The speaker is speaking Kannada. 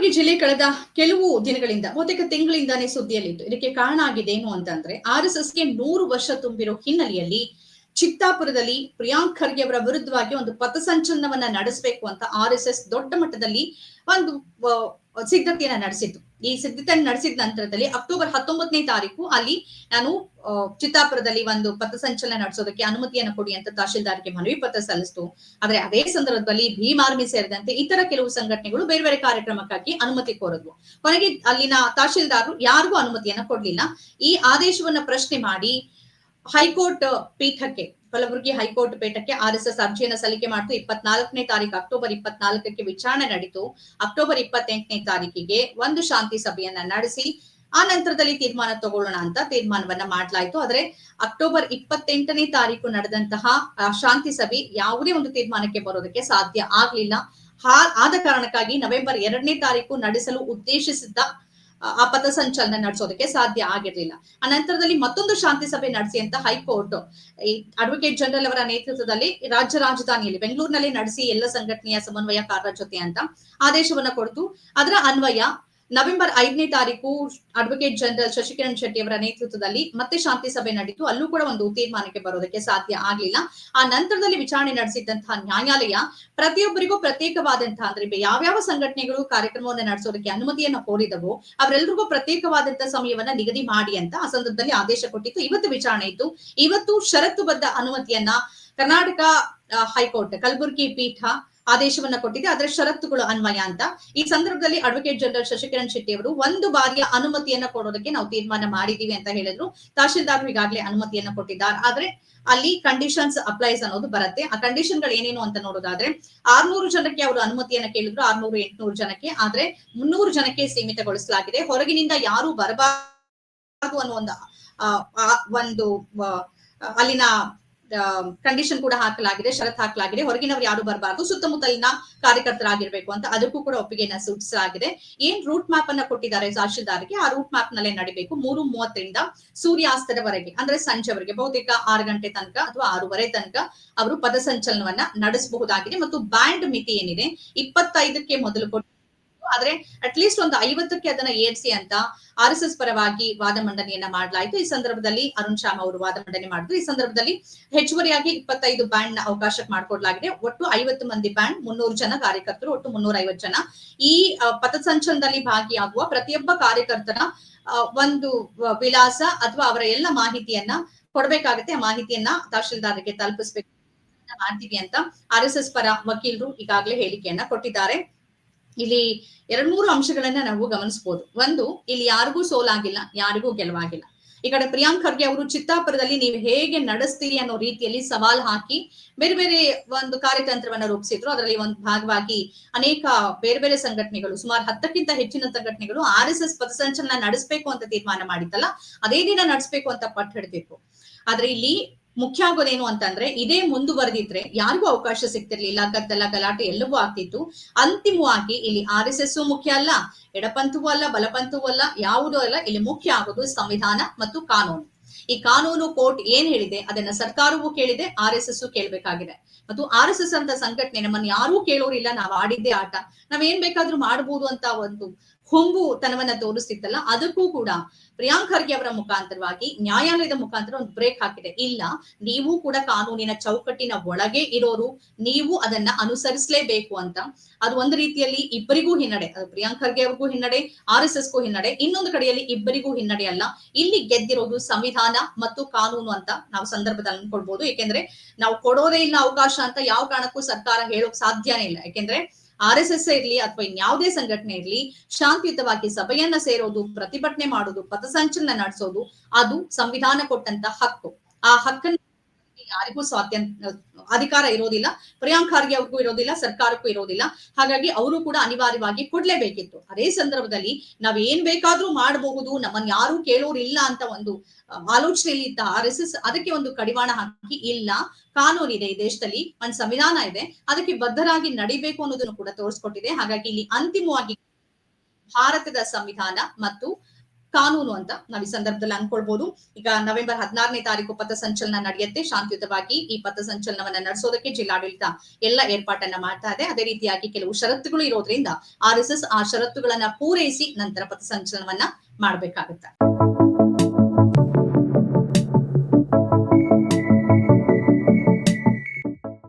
ಕಲಬುರಗಿ ಜಿಲ್ಲೆ ಕಳೆದ ಕೆಲವು ದಿನಗಳಿಂದ, ಬಹುತೇಕ ತಿಂಗಳಿಂದಾನೇ ಸುದ್ದಿಯಲ್ಲಿತ್ತು. ಇದಕ್ಕೆ ಕಾರಣ ಆಗಿದೆ ಏನು ಅಂತಂದ್ರೆ, ಆರ್ ಎಸ್ ಎಸ್ಗೆ ನೂರು ವರ್ಷ ತುಂಬಿರೋ ಹಿನ್ನೆಲೆಯಲ್ಲಿ ಚಿತ್ತಾಪುರದಲ್ಲಿ ಪ್ರಿಯಾಂಕ್ ಖರ್ಗೆ ಅವರ ವಿರುದ್ಧವಾಗಿ ಒಂದು ಪಥಸಂಚಲನವನ್ನ ನಡೆಸಬೇಕು ಅಂತ ಆರ್ ಎಸ್ ಎಸ್ ದೊಡ್ಡ ಮಟ್ಟದಲ್ಲಿ ಒಂದು ಸಿದ್ಧತೆಯನ್ನ ನಡೆಸಿತ್ತು. ಈ ಸಿದ್ಧತೆಯನ್ನು ನಡೆಸಿದ ನಂತರದಲ್ಲಿ ಅಕ್ಟೋಬರ್ ಹತ್ತೊಂಬತ್ತನೇ ತಾರೀಕು ಅಲ್ಲಿ ನಾನು ಚಿತ್ತಾಪುರದಲ್ಲಿ ಒಂದು ಪಥಸಂಚಲನ ನಡೆಸೋದಕ್ಕೆ ಅನುಮತಿಯನ್ನು ಕೊಡಿ ಅಂತ ತಹಶೀಲ್ದಾರ್ಗೆ ಮನವಿ ಪತ್ರ ಸಲ್ಲಿಸ್ತು. ಆದ್ರೆ ಅದೇ ಸಂದರ್ಭದಲ್ಲಿ ಭೀಮ್ ಆರ್ಮಿ ಸೇರಿದಂತೆ ಇತರ ಕೆಲವು ಸಂಘಟನೆಗಳು ಬೇರೆ ಬೇರೆ ಕಾರ್ಯಕ್ರಮಕ್ಕಾಗಿ ಅನುಮತಿ ಕೋರಿದ್ವು. ಕೊನೆಗೆ ಅಲ್ಲಿನ ತಹಶೀಲ್ದಾರರು ಯಾರಿಗೂ ಅನುಮತಿಯನ್ನ ಕೊಡ್ಲಿಲ್ಲ. ಈ ಆದೇಶವನ್ನ ಪ್ರಶ್ನೆ ಮಾಡಿ ಹೈಕೋರ್ಟ್ ಪೀಠಕ್ಕೆ ಕಲಬುರಗಿ ಹೈಕೋರ್ಟ್ ಪೀಠಕ್ಕೆ ಆರ್ ಎಸ್ ಎಸ್ ಅರ್ಜಿಯನ್ನು ಸಲ್ಲಿಕೆ ಮಾಡಿತು. ಇಪ್ಪತ್ನಾಲ್ಕನೇ ತಾರೀಕು, ಅಕ್ಟೋಬರ್ ಇಪ್ಪತ್ನಾಲ್ಕಕ್ಕೆ ವಿಚಾರಣೆ ನಡೀತು. ಅಕ್ಟೋಬರ್ ಇಪ್ಪತ್ತೆಂಟನೇ ತಾರೀಕಿಗೆ ಒಂದು ಶಾಂತಿ ಸಭೆಯನ್ನ ನಡೆಸಿ, ಆ ನಂತರದಲ್ಲಿ ತೀರ್ಮಾನ ತಗೊಳ್ಳೋಣ ಅಂತ ತೀರ್ಮಾನವನ್ನ ಮಾಡಲಾಯಿತು. ಆದ್ರೆ ಅಕ್ಟೋಬರ್ ಇಪ್ಪತ್ತೆಂಟನೇ ತಾರೀಕು ನಡೆದಂತಹ ಶಾಂತಿ ಸಭೆ ಯಾವುದೇ ಒಂದು ತೀರ್ಮಾನಕ್ಕೆ ಬರೋದಕ್ಕೆ ಸಾಧ್ಯ ಆಗ್ಲಿಲ್ಲ. ಆದ ಕಾರಣಕ್ಕಾಗಿ ನವೆಂಬರ್ ಎರಡನೇ ತಾರೀಕು ನಡೆಸಲು ಉದ್ದೇಶಿಸಿದ್ದ ಆ- ಪಥ ಪಥಸಂಚಲನ ನಡೆಸೋದಕ್ಕೆ ಸಾಧ್ಯ ಆಗಿರ್ಲಿಲ್ಲ. ಆ ನಂತರದಲ್ಲಿ ಮತ್ತೊಂದು ಶಾಂತಿ ಸಭೆ ನಡೆಸಿ ಅಂತ ಹೈಕೋರ್ಟ್, ಈ ಅಡ್ವೊಕೇಟ್ ಜನರಲ್ ಅವರ ನೇತೃತ್ವದಲ್ಲಿ ರಾಜ್ಯ ರಾಜಧಾನಿಯಲ್ಲಿ ಬೆಂಗಳೂರಿನಲ್ಲಿ ನಡೆಸಿ ಎಲ್ಲ ಸಂಘಟನೆಯ ಸಮನ್ವಯಕಾರರ ಜೊತೆ ಅಂತ ಆದೇಶವನ್ನ ಕೊಡ್ತು. ಅದರ ಅನ್ವಯ ನವೆಂಬರ್ ಐದನೇ ತಾರೀಕು ಅಡ್ವೊಕೇಟ್ ಜನರಲ್ ಶಶಿಕಿರಣ್ ಶೆಟ್ಟಿ ಅವರ ನೇತೃತ್ವದಲ್ಲಿ ಮತ್ತೆ ಶಾಂತಿ ಸಭೆ ನಡೀತು ಅಲ್ಲೂ ಕೂಡ ಒಂದು ತೀರ್ಮಾನಕ್ಕೆ ಬರೋದಕ್ಕೆ ಸಾಧ್ಯ ಆಗಲಿಲ್ಲ. ಆ ನಂತರದಲ್ಲಿ ವಿಚಾರಣೆ ನಡೆಸಿದ್ದಂತಹ ನ್ಯಾಯಾಲಯ ಪ್ರತಿಯೊಬ್ಬರಿಗೂ ಪ್ರತ್ಯೇಕವಾದಂತಹ ಅಂದ್ರೆ ಯಾವ್ಯಾವ ಸಂಘಟನೆಗಳು ಕಾರ್ಯಕ್ರಮವನ್ನು ನಡೆಸೋದಕ್ಕೆ ಅನುಮತಿಯನ್ನ ಕೋರಿದವೋ ಅವರೆಲ್ಲರಿಗೂ ಪ್ರತ್ಯೇಕವಾದಂತಹ ಸಮಯವನ್ನ ನಿಗದಿ ಮಾಡಿ ಅಂತ ಆ ಸಂದರ್ಭದಲ್ಲಿ ಆದೇಶ ಕೊಟ್ಟಿತ್ತು. ಇವತ್ತು ವಿಚಾರಣೆ ಇತ್ತು. ಇವತ್ತು ಷರತ್ತುಬದ್ಧ ಅನುಮತಿಯನ್ನ ಕರ್ನಾಟಕ ಹೈಕೋರ್ಟ್, ಕಲಬುರಗಿ ಪೀಠ ಆದೇಶವನ್ನ ಕೊಟ್ಟಿದೆ. ಆದ್ರೆ ಷರತ್ತುಗಳು ಅನ್ವಯ ಅಂತ. ಈ ಸಂದರ್ಭದಲ್ಲಿ ಅಡ್ವೊಕೇಟ್ ಜನರಲ್ ಶಶಿಕಿರಣ್ ಶೆಟ್ಟಿ ಅವರು ಒಂದು ಬಾರಿಯ ಅನುಮತಿಯನ್ನ ಕೊಡೋದಕ್ಕೆ ನಾವು ತೀರ್ಮಾನ ಮಾಡಿದೀವಿ ಅಂತ ಹೇಳಿದ್ರು. ತಹಶೀಲ್ದಾರ್ ಈಗಾಗಲೇ ಅನುಮತಿಯನ್ನ ಕೊಟ್ಟಿದ್ದಾರೆ. ಆದ್ರೆ ಅಲ್ಲಿ ಕಂಡೀಷನ್ಸ್ ಅಪ್ಲೈಸ್ ಅನ್ನೋದು ಬರುತ್ತೆ. ಆ ಕಂಡೀಷನ್ಗಳು ಏನೇನು ಅಂತ ನೋಡೋದಾದ್ರೆ, ಆರ್ನೂರು ಜನಕ್ಕೆ ಅವರು ಅನುಮತಿಯನ್ನ ಕೇಳಿದ್ರು, ಆರ್ನೂರು, ಎಂಟ್ನೂರು ಜನಕ್ಕೆ. ಆದ್ರೆ ಮುನ್ನೂರು ಜನಕ್ಕೆ ಸೀಮಿತಗೊಳಿಸಲಾಗಿದೆ. ಹೊರಗಿನಿಂದ ಯಾರು ಬರಬಾರದು ಅನ್ನೋ ಒಂದು ಒಂದು ಅಲ್ಲಿನ ಕಂಡೀಷನ್ ಕೂಡ ಹಾಕಲಾಗಿದೆ ಷರತ್ ಹಾಕಲಾಗಿದೆ. ಹೊರಗಿನವರು ಯಾರು ಬರಬಾರದು. ಸುತ್ತಮುತ್ತಲಿನ ಕಾರ್ಯಕರ್ತರಾಗಿರ್ಬೇಕು ಅಂತ ಅದಕ್ಕೂ ಕೂಡ ಒಪ್ಪಿಗೆಯನ್ನ ಸೂಚಿಸಲಾಗಿದೆ. ಏನ್ ರೂಟ್ ಮ್ಯಾಪ್ ಅನ್ನ ಕೊಟ್ಟಿದ್ದಾರೆ ತಹಶೀಲ್ದಾರ್ಗೆ, ಆ ರೂಟ್ ಮ್ಯಾಪ್ ನಲ್ಲೇ ನಡಿಬೇಕು. ಮೂರು ಮೂವತ್ತರಿಂದ ಸೂರ್ಯಾಸ್ತದವರೆಗೆ, ಅಂದ್ರೆ ಸಂಜೆವರೆಗೆ, ಬಹುತೇಕ ಆರು ಗಂಟೆ ತನಕ ಅಥವಾ ಆರೂವರೆ ತನಕ ಅವರು ಪದಸಂಚಲನವನ್ನ ನಡೆಸಬಹುದಾಗಿದೆ. ಮತ್ತು ಬ್ಯಾಂಡ್ ಮಿತಿ ಏನಿದೆ? ಇಪ್ಪತ್ತೈದಕ್ಕೆ ಮೊದಲು ಕೊಟ್ಟು ಆದ್ರೆ ಅಟ್ಲೀಸ್ಟ್ ಒಂದು ಐವತ್ತಕ್ಕೆ ಅದನ್ನ ಏರ್ಸಿ ಅಂತ ಆರ್ ಎಸ್ ಎಸ್ ಪರವಾಗಿ ವಾದ ಮಂಡನೆಯನ್ನ ಮಾಡಲಾಯಿತು. ಈ ಸಂದರ್ಭದಲ್ಲಿ ಅರುಣ್ ಶಾಮ್ ಅವರು ವಾದ ಮಂಡನೆ ಮಾಡಿದ್ರು. ಈ ಸಂದರ್ಭದಲ್ಲಿ ಹೆಚ್ಚುವರಿಯಾಗಿ ಇಪ್ಪತ್ತೈದು ಬ್ಯಾಂಡ್ನ ಅವಕಾಶಕ್ಕೆ ಮಾಡಿಕೊಡಲಾಗಿದೆ. ಒಟ್ಟು ಐವತ್ತು ಮಂದಿ ಬ್ಯಾಂಡ್ ಮುನ್ನೂರು ಜನ ಕಾರ್ಯಕರ್ತರು, ಒಟ್ಟು ಮುನ್ನೂರ ಐವತ್ತು ಜನ. ಈ ಪಥಸಂಚಲನದಲ್ಲಿ ಭಾಗಿಯಾಗುವ ಪ್ರತಿಯೊಬ್ಬ ಕಾರ್ಯಕರ್ತನ ಒಂದು ವಿಳಾಸ ಅಥವಾ ಅವರ ಎಲ್ಲ ಮಾಹಿತಿಯನ್ನ ಕೊಡ್ಬೇಕಾಗತ್ತೆ. ಆ ಮಾಹಿತಿಯನ್ನ ತಹಶೀಲ್ದಾರ್ಗೆ ತಲುಪಿಸ್ಬೇಕು ಮಾಡ್ತೀವಿ ಅಂತ ಆರ್ ಎಸ್ ಎಸ್ ಪರ ವಕೀಲರು ಈಗಾಗಲೇ ಹೇಳಿಕೆಯನ್ನ ಕೊಟ್ಟಿದ್ದಾರೆ. ಇಲ್ಲಿ ಎರಡ್ ಮೂರು ಅಂಶಗಳನ್ನ ನಾವು ಗಮನಿಸಬಹುದು ಒಂದು, ಇಲ್ಲಿ ಯಾರಿಗೂ ಸೋಲಾಗಿಲ್ಲ, ಯಾರಿಗೂ ಗೆಲುವಾಗಿಲ್ಲ. ಈ ಕಡೆ ಪ್ರಿಯಾಂಕ್ ಖರ್ಗೆ ಅವರು ಚಿತ್ತಾಪುರದಲ್ಲಿ ನೀವು ಹೇಗೆ ನಡೆಸ್ತೀರಿ ಅನ್ನೋ ರೀತಿಯಲ್ಲಿ ಸವಾಲ್ ಹಾಕಿ ಬೇರೆ ಬೇರೆ ಒಂದು ಕಾರ್ಯತಂತ್ರವನ್ನ ರೂಪಿಸಿದ್ರು. ಅದರಲ್ಲಿ ಒಂದು ಭಾಗವಾಗಿ ಅನೇಕ ಬೇರೆ ಬೇರೆ ಸಂಘಟನೆಗಳು, ಸುಮಾರು ಹತ್ತಕ್ಕಿಂತ ಹೆಚ್ಚಿನ ಸಂಘಟನೆಗಳು ಆರ್ ಎಸ್ ಎಸ್ ಪಥಸಂಚಲನ ನಡೆಸಬೇಕು ಅಂತ ತೀರ್ಮಾನ ಮಾಡಿತ್ತಲ್ಲ, ಅದೇ ದಿನ ನಡೆಸಬೇಕು ಅಂತ ಪಟ್ಟು ಹಿಡಿದಿತ್ತು. ಆದ್ರೆ ಇಲ್ಲಿ ಮುಖ್ಯ ಆಗೋದೇನು ಅಂತಂದ್ರೆ, ಇದೇ ಮುಂದುವರೆದಿದ್ರೆ ಯಾರಿಗೂ ಅವಕಾಶ ಸಿಗ್ತಿರ್ಲಿಲ್ಲ. ಗದ್ದಲ ಗಲಾಟೆ ಎಲ್ಲವೂ ಆಗ್ತಿತ್ತು. ಅಂತಿಮವಾಗಿ ಇಲ್ಲಿ ಆರ್ ಎಸ್ ಎಸ್ ಮುಖ್ಯ ಅಲ್ಲ, ಎಡಪಂಥವೂ ಅಲ್ಲ, ಬಲಪಂಥವೂ ಅಲ್ಲ, ಯಾವುದೂ ಅಲ್ಲ. ಇಲ್ಲಿ ಮುಖ್ಯ ಆಗೋದು ಸಂವಿಧಾನ ಮತ್ತು ಕಾನೂನು. ಈ ಕಾನೂನು ಕೋರ್ಟ್ ಏನ್ ಹೇಳಿದೆ, ಅದನ್ನ ಸರ್ಕಾರವೂ ಕೇಳಿದೆ, ಆರ್ ಎಸ್ ಎಸ್ ಕೇಳಬೇಕಾಗಿದೆ. ಮತ್ತು ಆರ್ ಎಸ್ ಎಸ್ ಅಂತ ಸಂಘಟನೆ ನಮ್ಮನ್ನ ಯಾರೂ ಕೇಳೋರಿಲ್ಲ. ನಾವು ಆಡಿದ್ದೇ ಆಟ. ನಾವೇನ್ ಬೇಕಾದ್ರೂ ಮಾಡಬಹುದು ಅಂತ ಒಂದು ಹೊಂಬು ತನವನ್ನ ತೋರಿಸ್ತಿತ್ತಲ್ಲ, ಅದಕ್ಕೂ ಕೂಡ ಪ್ರಿಯಾಂಕ್ ಖರ್ಗೆ ಅವರ ಮುಖಾಂತರವಾಗಿ, ನ್ಯಾಯಾಲಯದ ಮುಖಾಂತರ ಒಂದು ಬ್ರೇಕ್ ಹಾಕಿದೆ. ಇಲ್ಲ, ನೀವು ಕೂಡ ಕಾನೂನಿನ ಚೌಕಟ್ಟಿನ ಒಳಗೆ ಇರೋರು, ನೀವು ಅದನ್ನ ಅನುಸರಿಸಲೇಬೇಕು ಅಂತ. ಅದು ಒಂದು ರೀತಿಯಲ್ಲಿ ಇಬ್ಬರಿಗೂ ಹಿನ್ನಡೆ ಪ್ರಿಯಾಂಕ್ ಖರ್ಗೆ ಅವ್ರಿಗೂ ಹಿನ್ನಡೆ, ಆರ್ ಎಸ್ ಎಸ್ಗೂ ಹಿನ್ನಡೆ, ಇನ್ನೊಂದು ಕಡೆಯಲ್ಲಿ ಇಬ್ಬರಿಗೂ ಹಿನ್ನಡೆ ಅಲ್ಲ. ಇಲ್ಲಿ ಗೆದ್ದಿರೋದು ಸಂವಿಧಾನ ಮತ್ತು ಕಾನೂನು ಅಂತ ನಾವು ಸಂದರ್ಭದಲ್ಲಿ ಅನ್ಕೊಳ್ಬಹುದು ಏಕೆಂದ್ರೆ ನಾವು ಕೊಡೋದೇ ಇಲ್ಲ ಅವಕಾಶ ಅಂತ ಯಾವ ಕಾರಣಕ್ಕೂ ಸರ್ಕಾರ ಹೇಳೋಕ್ ಸಾಧ್ಯನೇ ಇಲ್ಲ. ಯಾಕೆಂದ್ರೆ ಆರ್ ಎಸ್ ಎಸ್ ಇರ್ಲಿ ಅಥವಾ ಇನ್ಯಾವುದೇ ಸಂಘಟನೆ ಇರ್ಲಿ, ಶಾಂತಿಯುತವಾಗಿ ಸಭೆಯನ್ನ ಸೇರೋದು, ಪ್ರತಿಭಟನೆ ಮಾಡೋದು, ಪಥಸಂಚಲನ ನಡೆಸೋದು, ಅದು ಸಂವಿಧಾನ ಕೊಟ್ಟಂತ ಹಕ್ಕು. ಆ ಹಕ್ಕನ್ನು ಯಾರಿಗೂ ಸ್ವಾತಂತ್ರ್ಯ ಅಧಿಕಾರ ಇರೋದಿಲ್ಲ, ಪ್ರಿಯಾಂಕ್ ಅವ್ರಿಗೂ ಇರೋದಿಲ್ಲ, ಸರ್ಕಾರಕ್ಕೂ ಇರೋದಿಲ್ಲ. ಹಾಗಾಗಿ ಅವರು ಕೂಡ ಅನಿವಾರ್ಯವಾಗಿ ಕೊಡ್ಲೇಬೇಕಿತ್ತು. ಅದೇ ಸಂದರ್ಭದಲ್ಲಿ ನಾವ್ ಏನ್ ಬೇಕಾದ್ರೂ ಮಾಡಬಹುದು ನಮ್ಮನ್ನ ಯಾರು ಕೇಳೋರಿಲ್ಲ ಅಂತ ಒಂದು ಆಲೋಚನೆಯಲ್ಲಿ ಇದ್ದ ಆರ್ ಎಸ್ ಎಸ್ ಅದಕ್ಕೆ ಒಂದು ಕಡಿವಾಣ ಹಾಕಿ, ಇಲ್ಲ, ಕಾನೂನು ಇದೆ ಈ ದೇಶದಲ್ಲಿ, ಒಂದ್ ಸಂವಿಧಾನ ಇದೆ, ಅದಕ್ಕೆ ಬದ್ಧರಾಗಿ ನಡಿಬೇಕು ಅನ್ನೋದನ್ನು ಕೂಡ ತೋರಿಸ್ಕೊಟ್ಟಿದೆ. ಹಾಗಾಗಿ ಇಲ್ಲಿ ಅಂತಿಮವಾಗಿ ಭಾರತದ ಸಂವಿಧಾನ ಮತ್ತು ಕಾನೂನು ಅಂತ ನಾವ್ ಈ ಸಂದರ್ಭದಲ್ಲಿ ಅನ್ಕೊಳ್ಬಹುದು ಈಗ ನವೆಂಬರ್ ಹದಿನಾರನೇ ತಾರೀಕು ಪಥಸಂಚಲನ ನಡೆಯುತ್ತೆ. ಶಾಂತಿಯುತವಾಗಿ ಈ ಪಥಸಂಚಲನವನ್ನ ನಡೆಸೋದಕ್ಕೆ ಜಿಲ್ಲಾಡಳಿತ ಎಲ್ಲ ಏರ್ಪಾಟನ್ನ ಮಾಡ್ತಾ ಇದೆ. ಅದೇ ರೀತಿಯಾಗಿ ಕೆಲವು ಷರತ್ತುಗಳು ಇರೋದ್ರಿಂದ ಆರ್ ಎಸ್ ಎಸ್ ಆ ಷರತ್ತುಗಳನ್ನ ಪೂರೈಸಿ ನಂತರ ಪಥಸಂಚಲನವನ್ನ ಮಾಡ್ಬೇಕಾಗುತ್ತೆ.